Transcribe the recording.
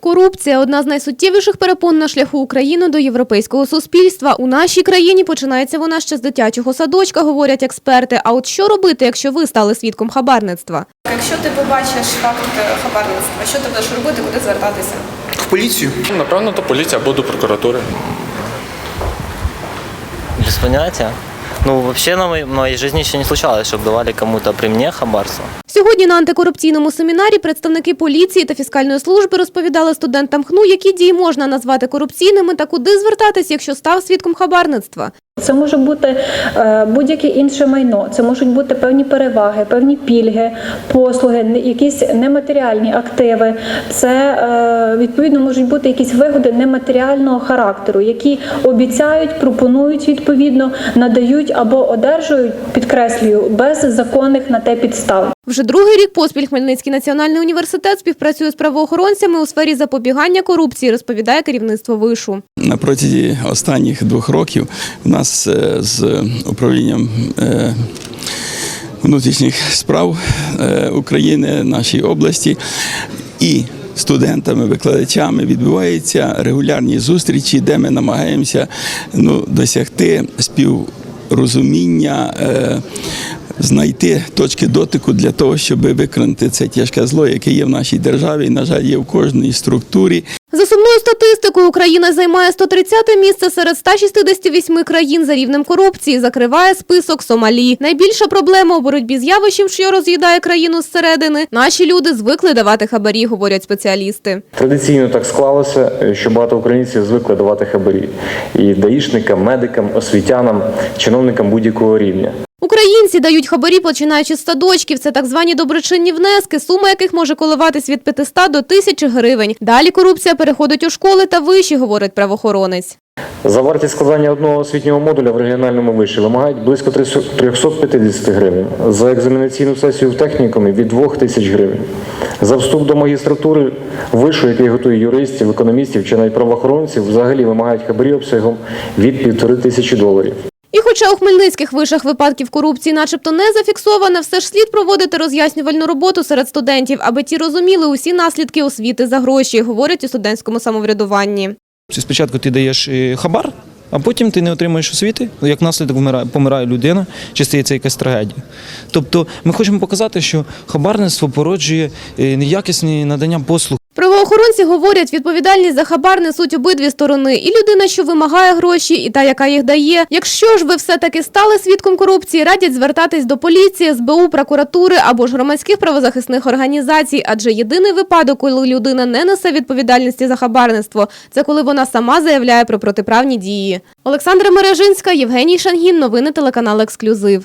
Корупція одна з найсуттєвіших перепон на шляху України до європейського суспільства. У нашій країні починається вона ще з дитячого садочка, говорять експерти. А от що робити, якщо ви стали свідком хабарництва? Якщо ти побачиш факт хабарництва, що ти будеш робити, куди звертатися? В поліцію. Напевно, то поліція або до прокуратури. Без понятия. Ну, вообще на моей жизни еще не случалось, чтобы давали кому-то при мне хабарство. Сьогодні на антикорупційному семінарі представники поліції та фіскальної служби розповідали студентам ХНУ, які дії можна назвати корупційними та куди звертатись, якщо став свідком хабарництва. Це може бути е, будь-яке інше майно, це можуть бути певні переваги, певні пільги, послуги, якісь нематеріальні активи. Це е, відповідно можуть бути якісь вигоди нематеріального характеру, які обіцяють, пропонують відповідно, надають або одержують, підкреслюю, без законних на те підстав. Вже другий рік поспіль Хмельницький національний університет співпрацює з правоохоронцями у сфері запобігання корупції, розповідає керівництво вишу. На протязі останніх двох років у нас е, з управлінням е, внутрішніх справ е, України, нашої області і студентами, викладачами відбуваються регулярні зустрічі, де ми намагаємося ну, досягти співрозуміння. Е, Знайти точки дотику для того, щоб виконати це тяжке зло, яке є в нашій державі, і, на жаль, є в кожній структурі. За сумною статистикою, Україна займає 130-те місце серед 168 країн за рівнем корупції. Закриває список Сомалі. Найбільша проблема у боротьбі з явищем, що роз'їдає країну зсередини. Наші люди звикли давати хабарі, говорять спеціалісти. Традиційно так склалося, що багато українців звикли давати хабарі і даїшникам, медикам, освітянам, чиновникам будь-якого рівня. Українці дають хабарі, починаючи з садочків. Це так звані доброчинні внески, сума яких може коливатись від 500 до 1000 гривень. Далі корупція переходить у школи та виші, говорить правоохоронець. За вартість складання одного освітнього модуля в регіональному виші вимагають близько 350 гривень. За екзаменаційну сесію в технікумі від 2 тисяч гривень. За вступ до магістратури вишу, який готує юристів, економістів чи навіть правоохоронців, взагалі вимагають хабарі обсягом від півтори тисячі доларів. І хоча у хмельницьких вишах випадків корупції начебто не зафіксовано, все ж слід проводити роз'яснювальну роботу серед студентів, аби ті розуміли усі наслідки освіти за гроші, говорять у студентському самоврядуванні. Спочатку ти даєш е, хабар, а потім ти не отримуєш освіти. Як наслідок вмирає, помирає людина, чи стається якась трагедія. Тобто ми хочемо показати, що хабарництво породжує е, неякісне надання послуг. Правоохоронці говорять, відповідальність за хабар несуть обидві сторони. І людина, що вимагає гроші, і та, яка їх дає. Якщо ж ви все-таки стали свідком корупції, радять звертатись до поліції, СБУ, прокуратури або ж громадських правозахисних організацій. Адже єдиний випадок, коли людина не несе відповідальності за хабарництво, це коли вона сама заявляє про протиправні дії. Олександра Мережинська, Євгеній Шангін. Новини телеканал Ексклюзив.